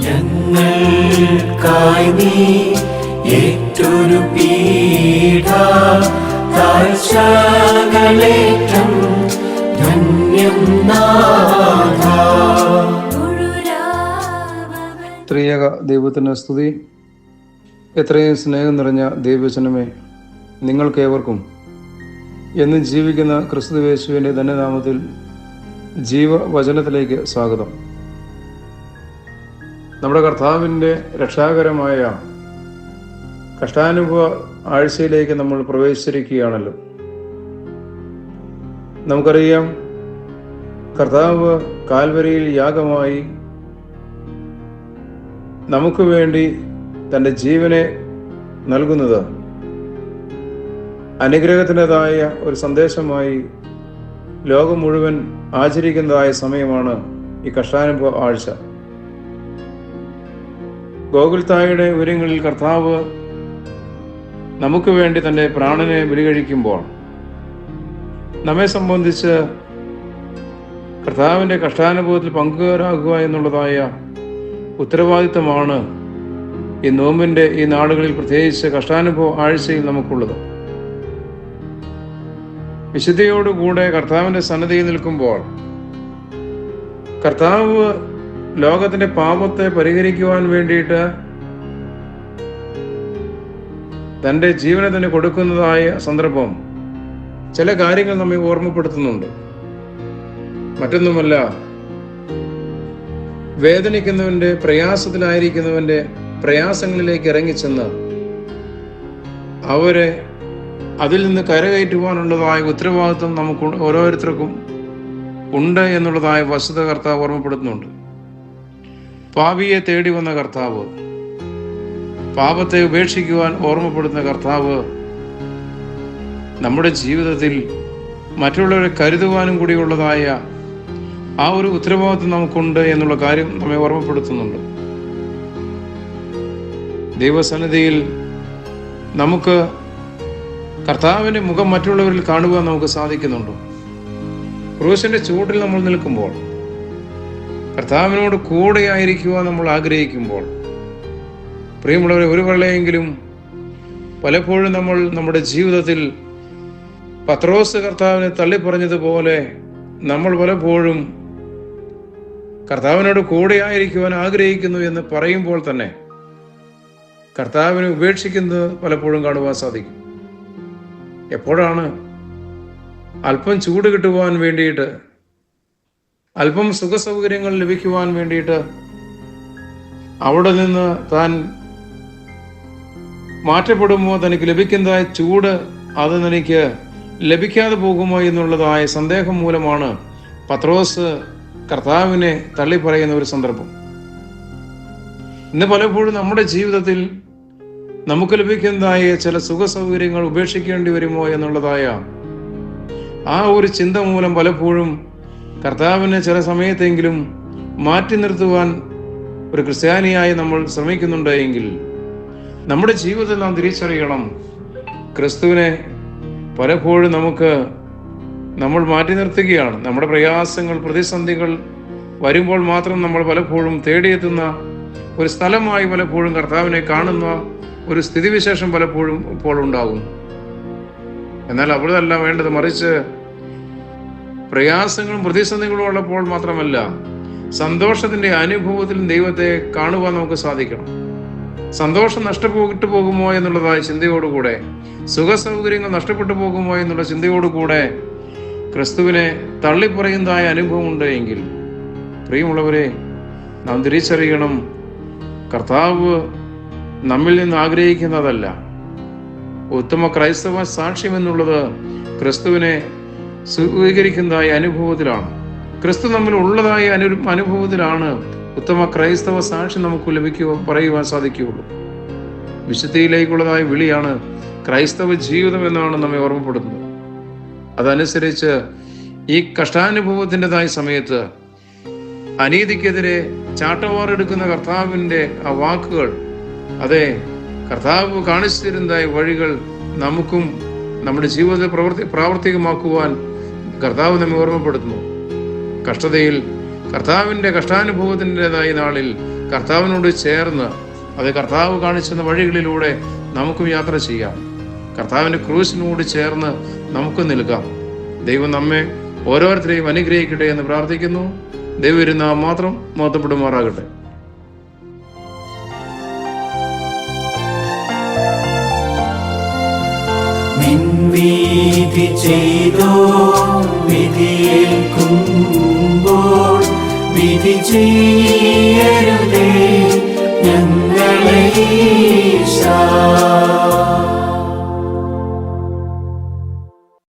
ഞങ്ങൾക്കായി നീ ഏറ്റൊരു താഴ്ചകളേറ്റം ധന്യം ത്രിയക ത്രിയേക ദൈവത്തിന് സ്തുതി. എത്രയും സ്നേഹം നിറഞ്ഞ ദൈവവചനമേ നിങ്ങൾക്കേവർക്കും എന്ന് ജീവിക്കുന്ന ക്രിസ്തുവേശുവിന്റെ ധന്യനാമത്തിൽ ജീവവചനത്തിലേക്ക് സ്വാഗതം. നമ്മുടെ കർത്താവിന്റെ രക്ഷാകരമായ കഷ്ടാനുഭവ ആഴ്ചയിലേക്ക് നമ്മൾ പ്രവേശിച്ചിരിക്കുകയാണല്ലോ. നമുക്കറിയാം കർത്താവ് കാൽവരിയിൽ യാഗമായി നമുക്ക് വേണ്ടി തന്റെ ജീവനെ നൽകുന്നത് അനുഗ്രഹത്തിന്റെതായ ഒരു സന്ദേശമായി ലോകം മുഴുവൻ ആചരിക്കുന്നതായ സമയമാണ് ഈ കഷ്ടാനുഭവ ആഴ്ച. ഗോകുൽത്തായുടെ ഉയരങ്ങളിൽ കർത്താവ് നമുക്ക് വേണ്ടി തന്റെ പ്രാണനെ ബലികഴിക്കുമ്പോൾ നമ്മെ സംബന്ധിച്ച് കർത്താവിന്റെ കഷ്ടാനുഭവത്തിൽ പങ്കുകാരാകുക എന്നുള്ളതായ ഉത്തരവാദിത്തമാണ് ഈ നോമ്പിന്റെ ഈ നാടുകളിൽ പ്രത്യേകിച്ച് കഷ്ടാനുഭവ ആഴ്ചയിൽ നമുക്കുള്ളത്. വിശുദ്ധിയോടുകൂടെ കർത്താവിന്റെ സന്നദ്ധയിൽ നിൽക്കുമ്പോൾ കർത്താവ് ലോകത്തിന്റെ പാപത്തെ പരിഹരിക്കുവാൻ വേണ്ടിയിട്ട് തന്റെ ജീവനെ തന്നെ കൊടുക്കുന്നതായ സന്ദർഭം ചില കാര്യങ്ങൾ നമ്മെ ഓർമ്മപ്പെടുത്തുന്നുണ്ട്. മറ്റൊന്നുമല്ല വേദനിക്കുന്നവന്റെ പ്രയാസത്തിലായിരിക്കുന്നവന്റെ പ്രയാസങ്ങളിലേക്ക് ഇറങ്ങിച്ചെന്ന് അവരെ അതിൽ നിന്ന് കരകയറ്റുവാനുള്ളതായ ഉത്തരവാദിത്വം നമുക്ക് ഓരോരുത്തർക്കും ഉണ്ട് എന്നുള്ളതായ വസ്തുത കർത്താവ് ഓർമ്മപ്പെടുത്തുന്നുണ്ട്. പാപിയെ തേടി വന്ന കർത്താവ് പാപത്തെ ഉപേക്ഷിക്കുവാൻ ഓർമ്മപ്പെടുന്ന കർത്താവ് നമ്മുടെ ജീവിതത്തിൽ മറ്റുള്ളവരെ കരുതുവാനും കൂടിയുള്ളതായ ആ ഒരു ഉത്തരവാദിത്വം നമുക്കുണ്ട് എന്നുള്ള കാര്യം നമ്മെ ഓർമ്മപ്പെടുത്തുന്നുണ്ട്. ദൈവസന്നിധിയിൽ നമുക്ക് കർത്താവിന്റെ മുഖം മറ്റുള്ളവരിൽ കാണുവാൻ നമുക്ക് സാധിക്കുന്നുണ്ടോ. ക്രൂശിന്റെ ചൂട്ടിൽ നമ്മൾ നിൽക്കുമ്പോൾ കർത്താവിനോട് കൂടെയായിരിക്കുവാൻ നമ്മൾ ആഗ്രഹിക്കുമ്പോൾ പ്രിയമുള്ളവരെ ഒരു വേളയെങ്കിലും പലപ്പോഴും നമ്മൾ നമ്മുടെ ജീവിതത്തിൽ പത്രോസ് കർത്താവിനെ തള്ളിപ്പറഞ്ഞതുപോലെ നമ്മൾ പലപ്പോഴും കർത്താവിനോട് കൂടെയായിരിക്കുവാൻ ആഗ്രഹിക്കുന്നു എന്ന് പറയുമ്പോൾ തന്നെ കർത്താവിനെ ഉപേക്ഷിക്കുന്നത് പലപ്പോഴും കാണുവാൻ സാധിക്കും. എപ്പോഴാണ് അല്പം ചൂട് കിട്ടുവാൻ വേണ്ടിയിട്ട് അല്പം സുഖസൗകര്യങ്ങൾ ലഭിക്കുവാൻ വേണ്ടിയിട്ട് അവിടെ നിന്ന് താൻ മാറ്റപ്പെടുമോ തനിക്ക് ലഭിക്കുന്നതായ ചൂട് അത് തനിക്ക് ലഭിക്കാതെ പോകുമോ എന്നുള്ളതായ സന്ദേഹം മൂലമാണ് പത്രോസ് കർത്താവിനെ തള്ളി പറയുന്ന ഒരു സന്ദർഭം. ഇന്ന് പലപ്പോഴും നമ്മുടെ ജീവിതത്തിൽ നമുക്ക് ലഭിക്കുന്നതായ ചില സുഖ സൗകര്യങ്ങൾ ഉപേക്ഷിക്കേണ്ടി വരുമോ എന്നുള്ളതായ ആ ഒരു ചിന്ത മൂലം പലപ്പോഴും കർത്താവിനെ ചില സമയത്തെങ്കിലും മാറ്റി നിർത്തുവാൻ ഒരു ക്രിസ്ത്യാനിയായി നമ്മൾ ശ്രമിക്കുന്നുണ്ട് എങ്കിൽ നമ്മുടെ ജീവിതത്തിൽ നാം തിരിച്ചറിയണം. ക്രിസ്തുവിനെ പലപ്പോഴും നമുക്ക് നമ്മൾ മാറ്റി നിർത്തുകയാണ്. നമ്മുടെ പ്രയാസങ്ങൾ പ്രതിസന്ധികൾ വരുമ്പോൾ മാത്രം നമ്മൾ പലപ്പോഴും തേടിയെത്തുന്ന ഒരു സ്ഥലമായി പലപ്പോഴും കർത്താവിനെ കാണുന്ന ഒരു സ്ഥിതിവിശേഷം പലപ്പോഴും ഇപ്പോൾ ഉണ്ടാകും എന്നാൽ അവിടെയല്ല വേണ്ടത് മറിച്ച് പ്രയാസങ്ങളും പ്രതിസന്ധികളും ഉള്ളപ്പോൾ മാത്രമല്ല സന്തോഷത്തിന്റെ അനുഭവത്തിൽ ദൈവത്തെ കാണുവാൻ നമുക്ക് സാധിക്കണം. സന്തോഷം നഷ്ടപ്പെട്ടു പോകുമോ എന്നുള്ളതായ ചിന്തയോടുകൂടെ സുഖ സൗകര്യങ്ങൾ നഷ്ടപ്പെട്ടു പോകുമോ എന്നുള്ള ചിന്തയോടുകൂടെ ക്രിസ്തുവിനെ തള്ളിപ്പറയുന്നതായ അനുഭവം ഉണ്ട് എങ്കിൽ പ്രിയമുള്ളവരെ നാം തിരിച്ചറിയണം കർത്താവ് നമ്മിൽ നിന്ന് ആഗ്രഹിക്കുന്നതല്ല. ഉത്തമ ക്രൈസ്തവ സാക്ഷ്യം എന്നുള്ളത് ക്രിസ്തുവിനെ സ്വീകരിക്കുന്നതായ അനുഭവത്തിലാണ്. ക്രിസ്തു നമ്മിൽ ഉള്ളതായ അനു അനുഭവത്തിലാണ് ഉത്തമ ക്രൈസ്തവ സാക്ഷി നമുക്ക് ലഭിക്കുക പറയുവാൻ സാധിക്കുകയുള്ളൂ. വിശുദ്ധിയിലേക്കുള്ളതായ വിളിയാണ് ക്രൈസ്തവ ജീവിതം എന്നാണ് നമ്മെ ഓർമ്മപ്പെടുത്തുന്നത്. അതനുസരിച്ച് ഈ കഷ്ടാനുഭവത്തിന്റെതായ സമയത്ത് അനീതിക്കെതിരെ ചാട്ടവാറെടുക്കുന്ന കർത്താവിന്റെ ആ വാക്കുകൾ അതെ കർത്താവ് കാണിച്ചു തരുന്നതായ വഴികൾ നമുക്കും നമ്മുടെ ജീവിതത്തെ പ്രവർത്തി പ്രാവർത്തികമാക്കുവാൻ കർത്താവ് നമ്മെ ഓർമ്മപ്പെടുത്തുന്നു. കഷ്ടതയിൽ കർത്താവിന്റെ കഷ്ടാനുഭവത്തിന്റെതായ നാളിൽ കർത്താവിനോട് ചേർന്ന് അത് കർത്താവ് കാണിച്ചെന്ന വഴികളിലൂടെ നമുക്കും യാത്ര ചെയ്യാം. കർത്താവിന്റെ ക്രൂസിനോട് ചേർന്ന് നമുക്ക് നിൽക്കാം. ദൈവം നമ്മെ ഓരോരുത്തരെയും അനുഗ്രഹിക്കട്ടെ എന്ന് പ്രാർത്ഥിക്കുന്നു. ദൈവം ഇരുന്ന മാത്രം മഹത്വപ്പെടുമാറാകട്ടെ. നിൻവീതി ചെയ്തോ വിധിയേൽക്കുമ്പോൾ വിധി ചെയ്യരുതേ ഞങ്ങളെ ഈശാ.